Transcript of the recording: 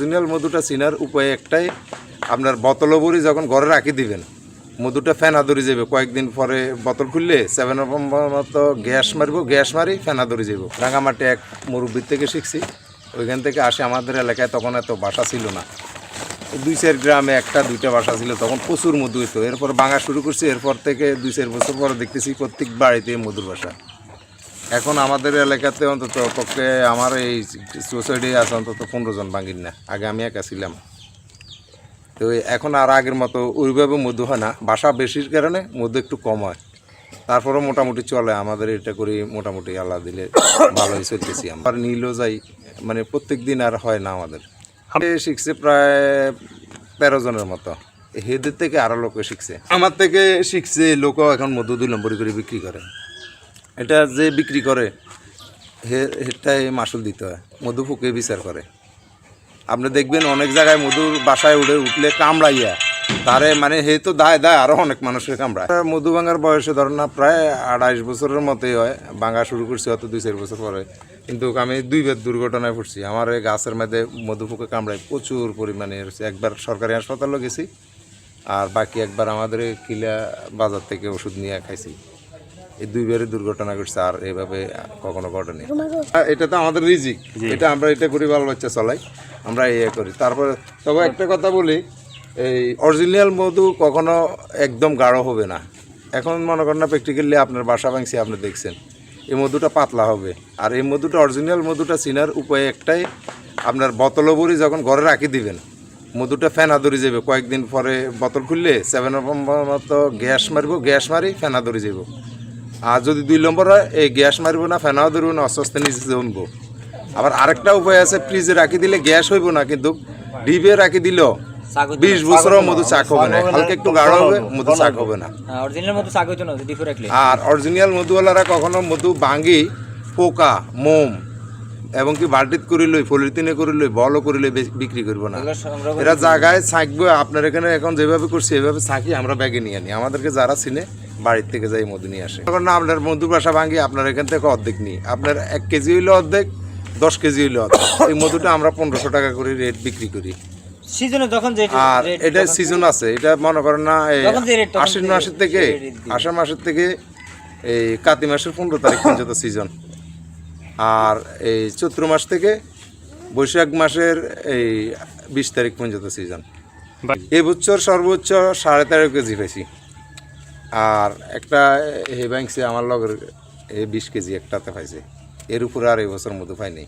Original মধুটা চিনার উপায় একটাই, আপনার বোতল ভরি যখন ঘরে রাখি দিবেন, মধুটা ফেনা ধরে যাবে। কয়েকদিন পরে বোতল খুললে সেভেন মতো গ্যাস মারবো, গ্যাস মারি ফেনা ধরে যাব। রাঙামাটি এক মুরব্বির থেকে শিখছি, ওইখান থেকে আসে আমাদের এলাকায় তখন এত বাসা ছিল না। দুই চার গ্রামে একটা, দুইটা বাসা ছিল, তখন প্রচুর মধু হইতো। এরপর ভাঙা শুরু করছি, এরপর থেকে দুই চার বছর পরে দেখতেছি প্রত্যেক বাড়িতে মধুর বাসা। এখন আমাদের এলাকাতে অন্তত পক্ষে আমার এই সোসাইটি আছে অন্তত পনেরো জন বাঙির না। আগে আমি একা ছিলাম। তো এখন আর আগের মতো ওইভাবে মধু হয় না। বাসা বেশির কারণে মধু একটু কম হয়। তারপরে মোটামুটি চলে। আমাদের এটা করি মোটামুটি আল্লাহ দিলে ভালোই চলতেছি আমার। নীলও যাই মানে প্রত্যেক দিন আর হয় না আমাদের। শিখছে প্রায় তেরো জনের মতো। হেদের থেকে আরও লোকে শিখছে। আমার থেকে শিখছে লোকও এখন মধু দুই নম্বরই করে বিক্রি করে। এটা যে বিক্রি করে হেটাই মাসুল দিতে হয়। মধু ফুকে বিচার করে। আপনি দেখবেন অনেক জায়গায় মধুর বাসায় উঠে উঠলে কামড়াইয়া, তারে মানে হে তো দায় দায় আরও অনেক মানুষের কামড়ায়। মধু ভাঙার বয়সে ধরেন না, প্রায় আড়াইশ বছরের মতোই হয়। ভাঙা শুরু করছি হয়তো দুই চার বছর পরে। কিন্তু আমি দুইবার দুর্ঘটনায় পড়ছি। আমার এই গাছের মধ্যে মধু ফুকে কামড়ায় প্রচুর পরিমাণে একবার সরকারি হাসপাতালও গেছি, আর বাকি একবার আমাদের কিলা বাজার থেকে ওষুধ নিয়ে খাইছি। এই দুইবারই দুর্ঘটনা ঘটছে আর এভাবে কখনো ঘটেনি। আর এটা তো আমাদের রিজিক। এটা আমরা এটা করি বাল বাচ্চা চলাই আমরা ইয়ে করি। তারপরে তবে একটা কথা বলি এই অরিজিনাল মধু কখনো একদম গাঢ় হবে না। এখন মনে করেন না প্র্যাকটিক্যালি আপনার বাসা ভাঙছি আপনি দেখছেন। এই মধুটা পাতলা হবে। আর এই মধুটা অরিজিনাল মধুটা চিনার উপায় একটাই আপনার বোতল ভরি যখন ঘরে রাখি দিবেন মধুটা ফেনা ধরে যাবে কয়েকদিন পরে বোতল খুললে সেভেন মতো গ্যাস মারবো গ্যাস মারি ফেনা ধরে যাব আর যদি দুই নম্বর হয় এই গ্যাস মারবো না ফেনাও ধরবো না অস্বস্তি নিচে জমবো আবার আরেকটা উপায় আছে ফ্রিজে রাখি দিলে গ্যাস হইব না কিন্তু ডিবে রাখি দিল বিশ চাক হবে না। হালকা একটু গাঢ় হবে মধু চাক হবে না। রাখলে। আর অরিজিনাল মধুওয়ালারা কখনো মধু ভাঙি পোকা মোম এবং কি বাল্টিত করে লই পলিথিনে করে লই বলও করে লই বিক্রি করব না। এরা জায়গায় ছাঁকবে আপনার এখানে এখন যেভাবে করছি এভাবে ছাঁকি আমরা ব্যাগে নিয়ে আনি। আমাদেরকে যারা চিনে বাড়ির থেকে যাই মধু নিয়ে আসে। তখন না আপনার মধু বাসা ভাঙি আপনার এখান থেকে অর্ধেক নিই। আপনার এক কেজি হইলে অর্ধেক দশ কেজি হইলে অর্ধেক। এই মধুটা আমরা পনেরোশো টাকা করে রেট বিক্রি করি। সিজনে যখন যে আর এটা সিজন আছে এটা মনে করেন না আশ্বিন মাসের থেকে। আষাঢ় মাসের থেকে এই কাতি মাসের পনেরো তারিখ পর্যন্ত সিজন আর এই চৈত্র মাস থেকে বৈশাখ মাসের এই বিশ তারিখ পর্যন্ত সিজন এই বছর সর্বোচ্চ সাড়ে তেরো কেজি পাইছি আর একটা হে ব্যাংকসে আমার লগের বিশ কেজি একটাতে পাইছে। এর উপরে আর এই বছর মধু পাইনি।